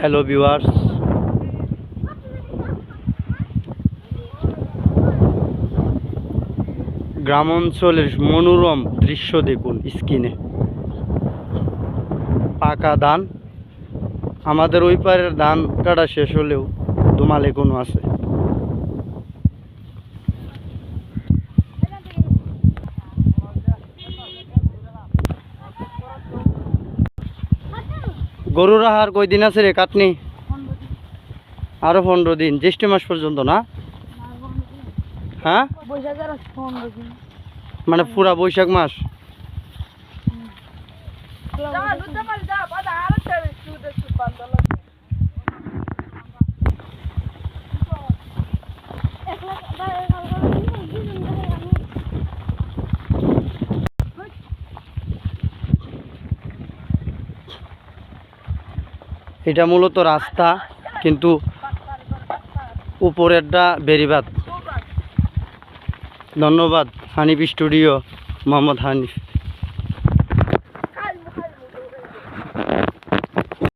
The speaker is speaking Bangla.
হ্যালো ভিউয়ার্স গ্রাম অঞ্চলের মনোরম দৃশ্য দেখুন স্ক্রিনে। পাকা ধান। আমাদের ওই পারের ধান কাটা শেষ হলেও দুমালে কোনো আছে। গরুর আহার কয়দিন আছে রে? কাটনি? আরও পনেরো দিন। জ্যৈষ্ঠ মাস পর্যন্ত না? হ্যাঁ? দিন মানে পুরা বৈশাখ মাস? এটা মূলত রাস্তা কিন্তু উপরেরটা বেরিবাদ ধন্যবাদ হানিফ স্টুডিও মোহাম্মদ হানিফ।